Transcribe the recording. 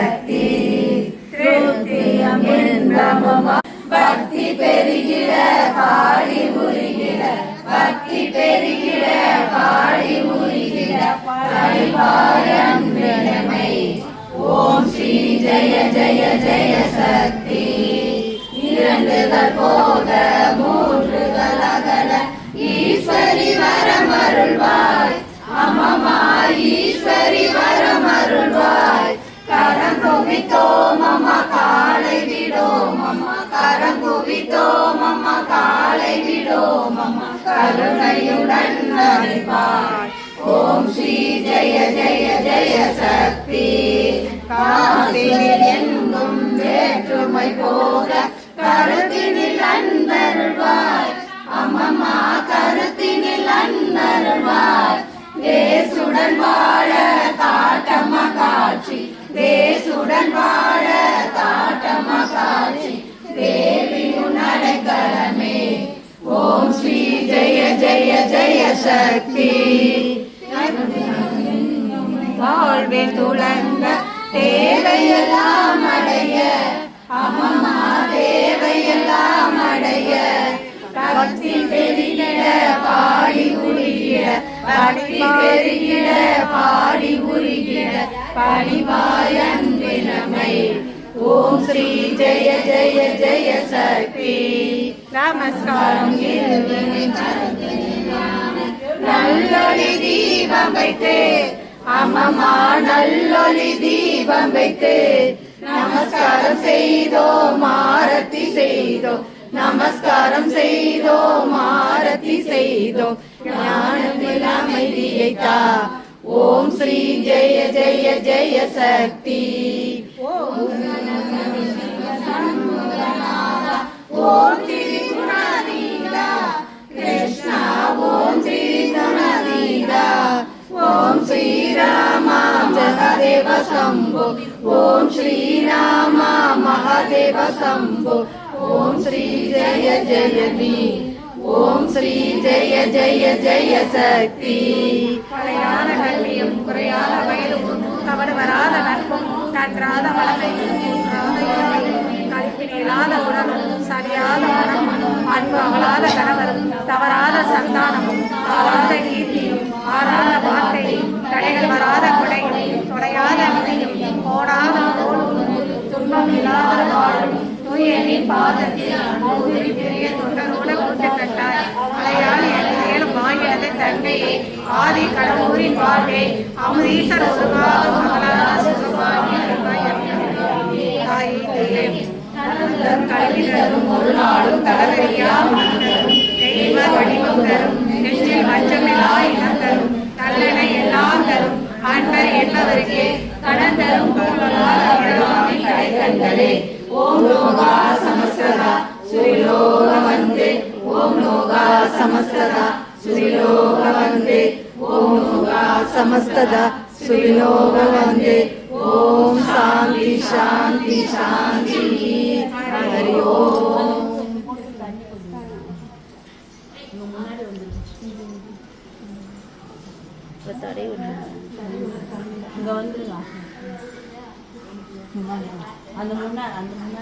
சக்தி திருத்தியம் இன்பமுமா? பக்தி பெருகிட பாடி உருகிட பக்தி பெருகிட பாடி உருகிட பரிபாரம் நிலைமை. ஓம் ஸ்ரீ ஜெய ஜெய ஜெய சக்தி. இரண்டுகள் போக மூன்றுகள் அகல. ஈஸ்வரி வரமருள்வாய் குவித்தோம் அம்மா காலை விடோம் அம்மா கரம் குவித்தோம் அம்மா காலை விடோம் அம்மா கருணையுடன் அழைப்பாய் ஓம் ஸ்ரீ ஜெய ஜெய ஜெய சக்தி. காத்தினில் எங்கும் வேற்றுமை போக கருத்தினில் அன்பருள்வாய் அம்மம்மா கருத்தினில் அன்பருள்வாய் தேசுடன் வாழ காட்டம்மா காட்சி. தேசுடன் வாழ தாட்டமா காட்சி தேவி உன்னடைக்கலமே ஓம் ஸ்ரீ ஜெய ஜெய ஜெய சக்தி. வாழ்வில் துளங்க தேவையெல்லாம் அடைய அம்மம்மா பாடி உருகிட பணிவாய் அன்பினமை. ஓம் ஸ்ரீ ஜெய ஜெய ஜெய சக்தி. நமஸ்காரம் நல்லொளி தீபம் வைத்து அம்மம்மா நல்லொளி தீபம் வைத்து நமஸ்காரம் செய்தோம் ஆரத்தி செய்தோம். நமஸ்காரம் செய்தோம் ஆரத்தி செய்தோம். ஞானம் அமைதியை தா ஓம் ஸ்ரீ ஜெய ஜெய ஜெய சக்தி ஓம் ஸ்ரீ குணாதீதா கிருஷ்ணா ஓம் ஸ்ரீ குணாதீதா ஓம் ஸ்ரீராமா மகாதேவ சம்போ ஓம் ஸ்ரீராமா மகாதேவ சம்போ ஓம் ஸ்ரீ ஜெய ஜெய நீ ஓம் ஸ்ரீ ஜெய ஜெய ஜெய சக்தி தவறாத உடலும் சரியாத மனமும் அன்பு அகலாத கணவரும் தவறாத சந்தானமும் ஆறாத கீர்த்தியும் ஆறாத வார்த்தையும் தடைகள் வராத கொடையும் தொலையாத விதையும் போடாத தோளும் துன்பம் இல்லாத வாழும் தூயனின் பாதத்தில் அன்புரி பெரிய தொண்டரோட கூட்டக்கட்டாய் மலையாளி மேலும் வாங்கினது தந்தையே. ஆதி கடவுரின் வாழ்வே அமுதீசர் ஒருவாக மகளாரா உள்ளம் கல்வி தரும் ஒரு நாளும் தளவெறியா மன்னரும் தெய்வ வடிவம் தரும். நெஞ்சில் மச்சமில்லா இனம் தரும். நல்லெண்ணை எல்லாம் தரும். அன்பர் என்பவருக்கே கடன் தரும் பொருளால் அவளாமை கடை கடைக்கண்களே. ஓம் லோகா சமஸ்ததா சுரிலோக வந்தே. ஓம் லோகா சமஸ்ததா சுரிலோக வந்தே. ஓம் லோகா சமஸ்ததா. சுரிலோக வந்தே. ஓம் சாந்தி சாந்தி சாந்தி. ஹரி ஓம் இங்க வந்துருங்க. அந்த முன்னாடி அந்த முன்னாடி.